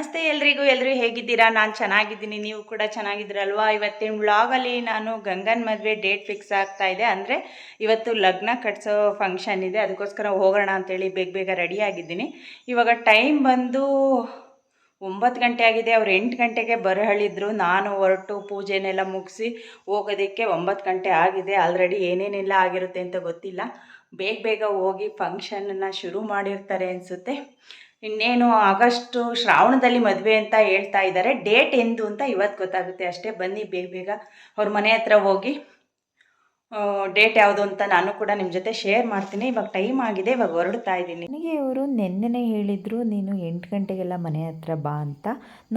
ನಮಸ್ತೆ ಎಲ್ರಿಗೂ ಎಲ್ಲರೂ ಹೇಗಿದ್ದೀರಾ? ನಾನು ಚೆನ್ನಾಗಿದ್ದೀನಿ, ನೀವು ಕೂಡ ಚೆನ್ನಾಗಿದ್ದೀರಲ್ವಾ? ಇವತ್ತಿನ ವ್ಲಾಗಲ್ಲಿ ನಾನು ಗಂಗನ್ ಮದುವೆ ಡೇಟ್ ಫಿಕ್ಸ್ ಆಗ್ತಾ ಇದೆ. ಅಂದರೆ ಇವತ್ತು ಲಗ್ನ ಕಟ್ಸೋ ಫಂಕ್ಷನ್ ಇದೆ. ಅದಕ್ಕೋಸ್ಕರ ಹೋಗೋಣ ಅಂತೇಳಿ ಬೇಗ ಬೇಗ ರೆಡಿ ಆಗಿದ್ದೀನಿ. ಇವಾಗ ಟೈಮ್ ಬಂದು ಒಂಬತ್ತು ಗಂಟೆ ಆಗಿದೆ. ಅವ್ರು ಎಂಟು ಗಂಟೆಗೆ ಬರಹಳಿದ್ರು ನಾನು ಹೊರಟು ಪೂಜೆನೆಲ್ಲ ಮುಗಿಸಿ ಹೋಗೋದಕ್ಕೆ ಒಂಬತ್ತು ಗಂಟೆ ಆಗಿದೆ. ಆಲ್ರೆಡಿ ಏನೇನೆಲ್ಲ ಆಗಿರುತ್ತೆ ಅಂತ ಗೊತ್ತಿಲ್ಲ. ಬೇಗ ಬೇಗ ಹೋಗಿ ಫಂಕ್ಷನನ್ನು ಶುರು ಮಾಡಿರ್ತಾರೆ ಅನಿಸುತ್ತೆ. ಇನ್ನೇನು ಆಗಸ್ಟು ಶ್ರಾವಣದಲ್ಲಿ ಮದುವೆ ಅಂತ ಹೇಳ್ತಾ ಇದ್ದಾರೆ. ಡೇಟ್ ಎಂದು ಅಂತ ಇವತ್ತು ಗೊತ್ತಾಗುತ್ತೆ. ಅಷ್ಟೇ ಬನ್ನಿ ಬೇಗ ಬೇಗ. ಅವ್ರ ಮನೆ ಹತ್ರ ಹೋಗಿ ಡೇಟ್ ಯಾವುದು ಅಂತ ನಾನು ಕೂಡ ನಿಮ್ಮ ಜೊತೆ ಶೇರ್ ಮಾಡ್ತೀನಿ. ಇವಾಗ ಟೈಮ್ ಆಗಿದೆ, ಇವಾಗ ಹೊರಡ್ತಾ ಇದ್ದೀನಿ. ನನಗೆ ಇವರು ನೆನ್ನೆನೇ ಹೇಳಿದರು, ನೀನು ಎಂಟು ಗಂಟೆಗೆಲ್ಲ ಮನೆ ಹತ್ರ ಬಾ ಅಂತ.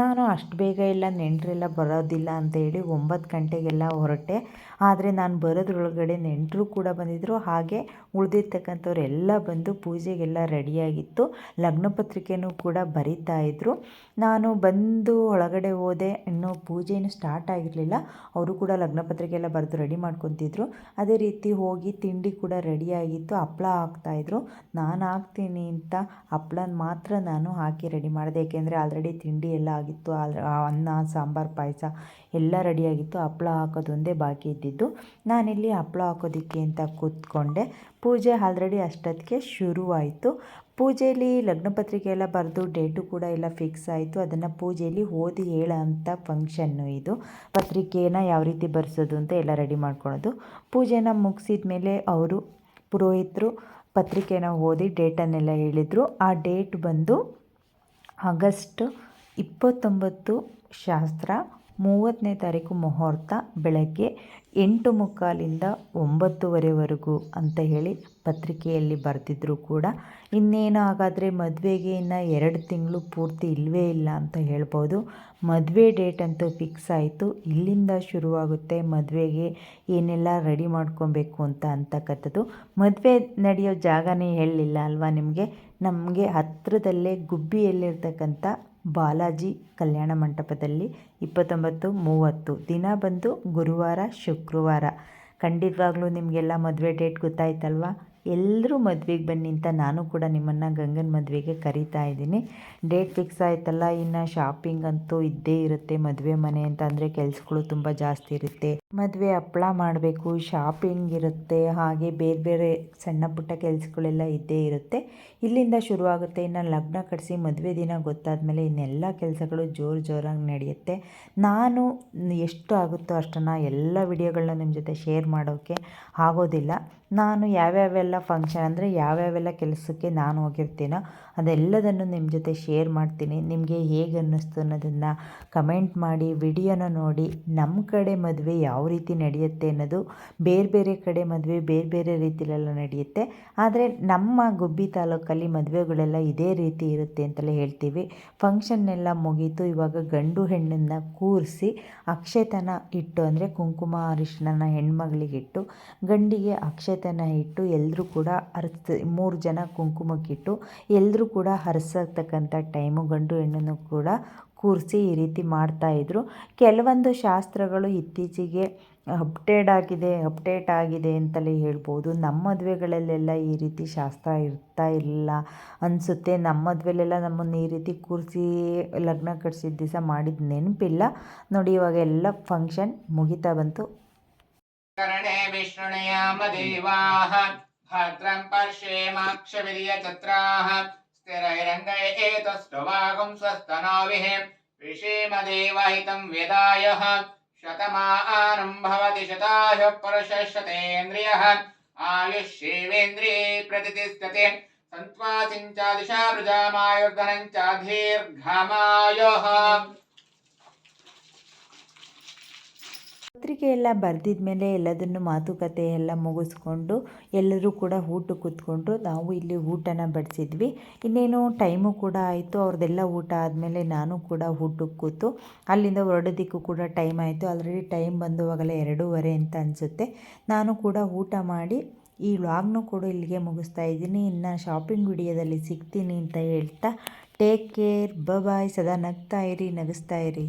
ನಾನು ಅಷ್ಟು ಬೇಗ ಎಲ್ಲ ನೆಂಟರೆಲ್ಲ ಬರೋದಿಲ್ಲ ಅಂತ ಹೇಳಿ ಒಂಬತ್ತು ಗಂಟೆಗೆಲ್ಲ ಹೊರಟೆ. ಆದರೆ ನಾನು ಬರೋದ್ರೊಳಗಡೆ ನೆಂಟರು ಕೂಡ ಬಂದಿದ್ದರು ಹಾಗೆ ಉಳಿದಿರ್ತಕ್ಕಂಥವ್ರೆಲ್ಲ ಬಂದು ಪೂಜೆಗೆಲ್ಲ ರೆಡಿಯಾಗಿತ್ತು. ಲಗ್ನ ಪತ್ರಿಕೆನೂ ಕೂಡ ಬರಿತಾ ಇದ್ದರು ನಾನು ಬಂದು ಒಳಗಡೆ ಹೋದೆ. ಇನ್ನೂ ಪೂಜೆಯೂ ಸ್ಟಾರ್ಟ್ ಆಗಿರಲಿಲ್ಲ. ಅವರು ಕೂಡ ಲಗ್ನ ಪತ್ರಿಕೆ ಎಲ್ಲ ಬರೆದು ರೆಡಿ ಮಾಡ್ಕೊತಿದ್ರು. ಅದೇ ರೀತಿ ಹೋಗಿ ತಿಂಡಿ ಕೂಡ ರೆಡಿಯಾಗಿತ್ತು ಹಪ್ಳ ಹಾಕ್ತಾಯಿದ್ರು ನಾನು ಹಾಕ್ತೀನಿ ಅಂತ ಹಪ್ಳನ ಮಾತ್ರ ನಾನು ಹಾಕಿ ರೆಡಿ ಮಾಡಿದೆ. ಏಕೆಂದರೆ ಆಲ್ರೆಡಿ ತಿಂಡಿ ಎಲ್ಲ ಆಗಿತ್ತು. ಅನ್ನ, ಸಾಂಬಾರು, ಪಾಯಸ ಎಲ್ಲ ರೆಡಿಯಾಗಿತ್ತು ಹಪ್ಪಳ ಹಾಕೋದೊಂದೇ ಬಾಕಿ ಇದ್ದಿದ್ದು. ನಾನಿಲ್ಲಿ ಹಪ್ಪಳ ಹಾಕೋದಕ್ಕೆ ಅಂತ ಕೂತ್ಕೊಂಡೆ. ಪೂಜೆ ಆಲ್ರೆಡಿ ಅಷ್ಟೊತ್ತಿಗೆ ಶುರುವಾಯಿತು. ಪೂಜೆಯಲ್ಲಿ ಲಗ್ನ ಪತ್ರಿಕೆ ಎಲ್ಲ ಬರೆದು ಡೇಟು ಕೂಡ ಎಲ್ಲ ಫಿಕ್ಸ್ ಆಯಿತು. ಅದನ್ನು ಪೂಜೆಯಲ್ಲಿ ಓದಿ ಹೇಳೋಂಥ ಫಂಕ್ಷನ್ನು ಇದು. ಪತ್ರಿಕೆನ ಯಾವ ರೀತಿ ಬರೆಸೋದು ಅಂತ ಎಲ್ಲ ರೆಡಿ ಮಾಡ್ಕೊಳೋದು. ಪೂಜೆನ ಮುಗಿಸಿದ ಮೇಲೆ ಅವರು ಪುರೋಹಿತರು ಪತ್ರಿಕೆನ ಓದಿ ಡೇಟನ್ನೆಲ್ಲ ಹೇಳಿದರು. ಆ ಡೇಟ್ ಬಂದು ಆಗಸ್ಟ್ ಇಪ್ಪತ್ತೊಂಬತ್ತು ಶಾಸ್ತ್ರ ಮೂವತ್ತನೇ ತಾರೀಕು ಮುಹೂರ್ತ ಬೆಳಗ್ಗೆ ಎಂಟು ಮುಕ್ಕಾಲಿಂದ ಒಂಬತ್ತುವರೆವರೆಗೂ ಅಂತ ಹೇಳಿ ಪತ್ರಿಕೆಯಲ್ಲಿ ಬರೆದಿದ್ರು ಕೂಡ. ಇನ್ನೇನು ಹಾಗಾದರೆ ಮದುವೆಗೆ ಇನ್ನು ಎರಡು ತಿಂಗಳು ಪೂರ್ತಿ ಇಲ್ಲವೇ ಇಲ್ಲ ಅಂತ ಹೇಳ್ಬೋದು. ಮದುವೆ ಡೇಟ್ ಅಂತೂ ಫಿಕ್ಸ್ ಆಯಿತು. ಇಲ್ಲಿಂದ ಶುರುವಾಗುತ್ತೆ ಮದುವೆಗೆ ಏನೆಲ್ಲ ರೆಡಿ ಮಾಡ್ಕೊಬೇಕು ಅಂತ ಅಂತಕ್ಕಂಥದ್ದು. ಮದುವೆ ನಡೆಯೋ ಜಾಗನೇ ಹೇಳಲಿಲ್ಲ ಅಲ್ವಾ ನಿಮಗೆ? ನಮಗೆ ಹತ್ತಿರದಲ್ಲೇ ಗುಬ್ಬಿಯಲ್ಲಿರ್ತಕ್ಕಂಥ ಬಾಲಾಜಿ ಕಲ್ಯಾಣ ಮಂಟಪದಲ್ಲಿ ಇಪ್ಪತ್ತೊಂಬತ್ತು ಮೂವತ್ತು ದಿನ ಬಂದು ಗುರುವಾರ ಶುಕ್ರವಾರ. ಖಂಡಿತವಾಗ್ಲೂ ನಿಮಗೆಲ್ಲ ಮದುವೆ ಡೇಟ್ ಗೊತ್ತಾಯ್ತಲ್ವಾ? ಎಲ್ಲರೂ ಮದುವೆಗೆ ಬನ್ನಿ ಅಂತ ನಾನು ಕೂಡ ನಿಮ್ಮನ್ನು ಗಂಗನ ಮದುವೆಗೆ ಕರಿತಾ ಇದ್ದೀನಿ. ಡೇಟ್ ಫಿಕ್ಸ್ ಆಯ್ತಲ್ಲ, ಇನ್ನು ಶಾಪಿಂಗ್ ಅಂತೂ ಇದ್ದೇ ಇರುತ್ತೆ ಮದುವೆ ಮನೆ ಅಂತ, ಅಂದರೆ ಕೆಲಸಗಳು ತುಂಬ ಜಾಸ್ತಿ ಇರುತ್ತೆ. ಮದುವೆ ಹಪ್ಪಳ ಮಾಡಬೇಕು ಶಾಪಿಂಗ್ ಇರುತ್ತೆ, ಹಾಗೆ ಬೇರೆ ಬೇರೆ ಸಣ್ಣ ಪುಟ್ಟ ಕೆಲಸಗಳೆಲ್ಲ ಇದ್ದೇ ಇರುತ್ತೆ. ಇಲ್ಲಿಂದ ಶುರುವಾಗುತ್ತೆ, ಇನ್ನು ಲಗ್ನ ಕಟ್ಟಿಸಿ ಮದುವೆ ದಿನ ಗೊತ್ತಾದ ಮೇಲೆ ಇನ್ನೆಲ್ಲ ಕೆಲಸಗಳು ಜೋರು ಜೋರಾಗಿ ನಡೆಯುತ್ತೆ. ನಾನು ಎಷ್ಟು ಆಗುತ್ತೋ ಅಷ್ಟನ್ನು ಎಲ್ಲ ವಿಡಿಯೋಗಳನ್ನ ನಿಮ್ಮ ಜೊತೆ ಶೇರ್ ಮಾಡೋಕ್ಕೆ ಆಗೋದಿಲ್ಲ. ನಾನು ಯಾವ್ಯಾವೆಲ್ಲ ಫಂಕ್ಷನ್ ಅಂದರೆ ಯಾವ್ಯಾವೆಲ್ಲ ಕೆಲಸಕ್ಕೆ ನಾನು ಹೋಗಿರ್ತೀನೋ ಅದೆಲ್ಲದನ್ನು ನಿಮ್ಮ ಜೊತೆ ಶೇರ್ ಮಾಡ್ತೀನಿ. ನಿಮಗೆ ಹೇಗೆ ಅನ್ನಿಸ್ತು ಅನ್ನೋದನ್ನು ಕಮೆಂಟ್ ಮಾಡಿ, ವಿಡಿಯೋನ ನೋಡಿ ನಮ್ಮ ಕಡೆ ಮದುವೆ ಯಾವ ರೀತಿ ನಡೆಯುತ್ತೆ ಅನ್ನೋದು ಬೇರೆ ಬೇರೆ ಕಡೆ ಮದುವೆ ಬೇರೆ ಬೇರೆ ರೀತಿಯಲ್ಲೆಲ್ಲ ನಡೆಯುತ್ತೆ. ಆದರೆ ನಮ್ಮ ಗುಬ್ಬಿ ತಾಲೂಕಲ್ಲಿ ಮದುವೆಗಳೆಲ್ಲ ಇದೇ ರೀತಿ ಇರುತ್ತೆ ಅಂತಲೇ ಹೇಳ್ತೀವಿ. ಫಂಕ್ಷನ್ನೆಲ್ಲ ಮುಗೀತು, ಇವಾಗ ಗಂಡು ಹೆಣ್ಣನ್ನು ಕೂರಿಸಿ ಅಕ್ಷತನ ಇಟ್ಟು ಅಂದರೆ ಕುಂಕುಮ ಅರಿಶಿನ ಹೆಣ್ಮಗಳಿಗಿಟ್ಟು ಗಂಡಿಗೆ ಅಕ್ಷತೆನ ಇಟ್ಟು ಎಲ್ಲರೂ ಕೂಡ ಅರ್ಸ್ ಮೂರು ಜನ ಕುಂಕುಮಕ್ಕಿಟ್ಟು ಎಲ್ಲರೂ ಕೂಡ ಹರ್ಸತಕ್ಕಂಥ ಟೈಮು ಗಂಡು ಹೆಣ್ಣನ್ನು ಕೂಡ ಕೂರಿಸಿ ಈ ರೀತಿ ಮಾಡ್ತಾಯಿದ್ರು ಕೆಲವೊಂದು ಶಾಸ್ತ್ರಗಳು ಇತ್ತೀಚೆಗೆ ಅಪ್ಡೇಟ್ ಆಗಿದೆ ಅಪ್ಡೇಟ್ ಆಗಿದೆ ಅಂತಲೇ ಹೇಳ್ಬೋದು. ನಮ್ಮ ಮದುವೆಗಳಲ್ಲೆಲ್ಲ ಈ ರೀತಿ ಶಾಸ್ತ್ರ ಇರ್ತಾ ಇಲ್ಲ ಅನಿಸುತ್ತೆ ನಮ್ಮ ಮದುವೆಲೆಲ್ಲ ನಮ್ಮನ್ನು ಈ ರೀತಿ ಕೂರಿಸಿ ಲಗ್ನ ಕಟ್ಸಿದ ದಿವಸ ಮಾಡಿದ ನೆನಪಿಲ್ಲ. ನೋಡಿ ಇವಾಗ ಎಲ್ಲ ಫಂಕ್ಷನ್ ಮುಗಿತಾ ಬಂತು. करणे विष्णुणयामदेवाः भद्रं पश्येमाक्षविर्यचत्राः स्थिरैरङ्गैतस्तुवागुं स्वस्तनोभिः विषेमदेवहितं व्यदायः शतमानं भवति शतायुः पुरुषशतेन्द्रियः आयुष्येवेन्द्रिये प्रतितिष्ठते सन्त्वासिञ्चादिशा प्रजामायुर्धनं च ಪತ್ರಿಕೆ ಎಲ್ಲ ಬರೆದಿದ ಮೇಲೆ ಎಲ್ಲದನ್ನು ಮಾತುಕತೆ ಎಲ್ಲ ಮುಗಿಸ್ಕೊಂಡು ಎಲ್ಲರೂ ಕೂಡ ಊಟಕ್ಕೆ ಕೂತ್ಕೊಂಡ್ರು ನಾವು ಇಲ್ಲಿ ಊಟನ ಬಡಿಸಿದ್ವಿ. ಇನ್ನೇನು ಟೈಮು ಕೂಡ ಆಯಿತು. ಅವ್ರದ್ದೆಲ್ಲ ಊಟ ಆದಮೇಲೆ ನಾನು ಕೂಡ ಊಟಕ್ಕೆ ಕೂತು ಅಲ್ಲಿಂದ ಹೊರಡೋದಿಕ್ಕೂ ಕೂಡ ಟೈಮ್ ಆಯಿತು. ಆಲ್ರೆಡಿ ಟೈಮ್ ಬಂದುವಾಗಲೇ ಎರಡೂವರೆ ಅಂತ ಅನಿಸುತ್ತೆ. ನಾನು ಕೂಡ ಊಟ ಮಾಡಿ ಈ ವ್ಲಾಗ್ನು ಕೂಡ ಇಲ್ಲಿಗೆ ಮುಗಿಸ್ತಾ ಇದ್ದೀನಿ. ಇನ್ನು ಶಾಪಿಂಗ್ ವಿಡಿಯೋದಲ್ಲಿ ಸಿಗ್ತೀನಿ ಅಂತ ಹೇಳ್ತಾ ಟೇಕ್ ಕೇರ್ ಬಾಯ್ ಸದಾ ನಗ್ತಾ ಇರಿ, ನಗಿಸ್ತಾ ಇರಿ.